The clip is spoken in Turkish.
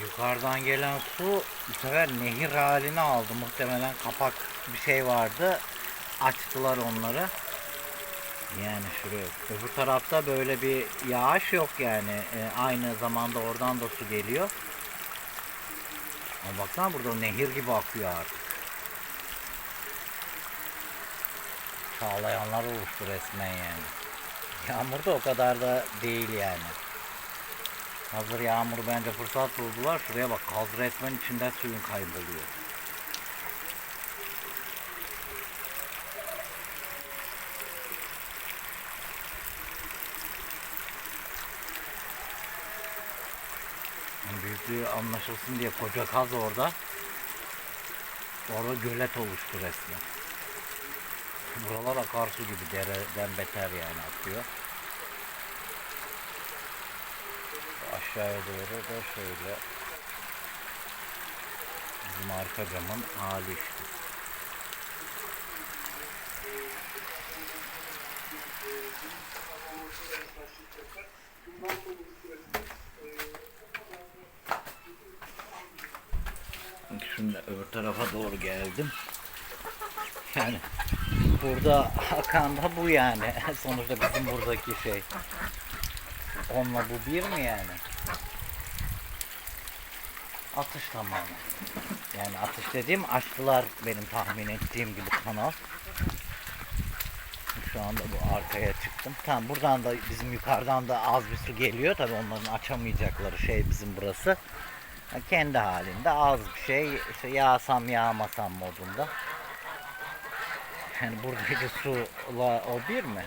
Yukarıdan gelen su bu sefer nehir halini aldı. Muhtemelen kapak bir şey vardı. Açtılar onları. Yani şuraya. Öbür tarafta böyle bir yağış yok yani. Ee, aynı zamanda oradan da su geliyor. Ama baksana burada nehir gibi akıyor artık. Çağlayanlar oluştu resmen yani. Yağmur da o kadar da değil yani. Hazır yağmur bence fırsat buldular. Şuraya bak kaz resmen içinde suyun kayboluyor. Büyüklüğü anlaşılsın diye koca kaz orada. Orada gölet oluştu resmen. Buralar akarsu gibi dereden beter yani akıyor. Aşağıya doğru da şöyle bizim arka camın hali işte. Şimdi öbür tarafa doğru geldim. Yani burada akan da bu yani. Sonuçta bizim buradaki şey. Onunla bu bir mi yani? Atış tamamen. Yani atış dediğim açtılar benim tahmin ettiğim gibi kanal. Şu anda bu arkaya çıktım. Tamam buradan da bizim yukarıdan da az bir su geliyor. Tabii onların açamayacakları şey bizim burası. Kendi halinde az bir şey. İşte yağsam yağmasam modunda. Yani buradaki suyla o bir mi?